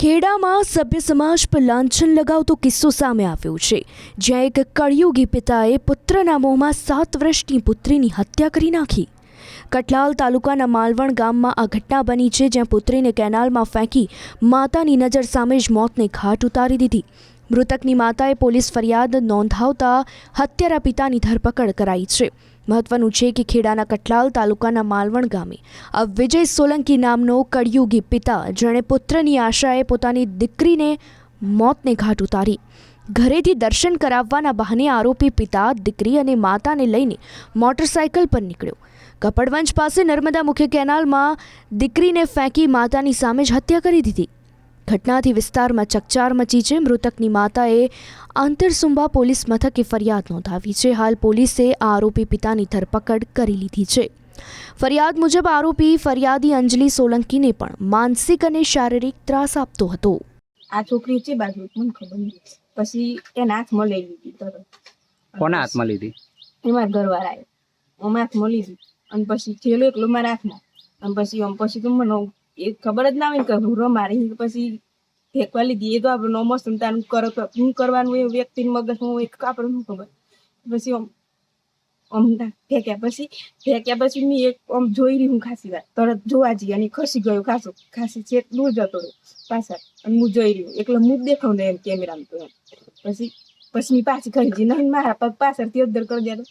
ખેડામાં સભ્ય સમાજ પર લાંછન લગાવતો કિસ્સો સામે આવ્યો છે. જ્યાં એક કળિયુગી પિતાએ પુત્રના મોંમાં સાત વર્ષની પુત્રીની હત્યા કરી નાખી. કટલાલ તાલુકાના માલવણ ગામમાં આ ઘટના બની છે, જ્યાં પુત્રીને કેનાલમાં ફેંકી માતાની નજર સામે જ મોતને ઘાટ ઉતારી દીધી. મૃતકની માતાએ પોલીસ ફરિયાદ નોંધાવતા હત્યારા પિતાની ધરપકડ કરાઈ છે. મહત્વનું છે કે ખેડાના કટલાલ તાલુકાના માલવણ ગામે આ વિજય સોલંકી નામનો કળિયુગી પિતા જેણે પુત્રની આશાએ પોતાની દીકરીને મોતને ઘાટ ઉતારી. ઘરેથી દર્શન કરાવવાના બહાને આરોપી પિતા, દીકરી અને માતાને લઈને મોટરસાયકલ પર નીકળ્યો. કપડવંજ પાસે નર્મદા મુખ્ય કેનાલમાં દીકરીને ફેંકી માતાની સામે જ હત્યા કરી દીધી. ઘટનાથી વિસ્તારમાં ચકચાર મચી છે. મૃતકની માતાએ આંતરસુંબા પોલીસ મથકે ફરિયાદ નોંધાવી છે. હાલ પોલીસે આ આરોપી પિતાની ધરપકડ કરી લીધી છે. ફરિયાદ મુજબ આરોપી ફરિયાદી અંજલિ સોલંકીને પણ માનસિક અને શારીરિક ત્રાસ આપતો હતો. આ છોકરી છે બાજુ મને ખબર નહીં. પછી એના હાથમાં લઈ લીધી તરત. કોના હાથમાં લીધી એમાં મારા ઘરવાળા આવ્યો અમે હાથમાં લીધી અને પછી થયેલું એકલો મારા હાથમાં. અને પછી આમ પછી તો મને એ ખબર જ ના હોય ને કે હુરો મારી પછી ફેંકવા લીધી. એ તો આપણે નોમો સંતાન કરો તો શું કરવાનું એ મગજ મગજમાં એક આપણે શું ખબર? પછી આમ ફેંક્યા પછી ફેંક્યા પછી મેં એક આમ જોઈ રહી હું ખાસી વાર. તરત જોવા જઈએ અને ખસી ગયો ખાસો. ખાસી છે દૂર જતો રહ્યો પાછળ. અને હું જોઈ રહ્યું એટલે હું દેખાવ ને એમ કેમેરામાં તો એમ. પછી પછી પાછી ખરીદી નહીં મારા પગ પાછળથી અદર કરી દેતો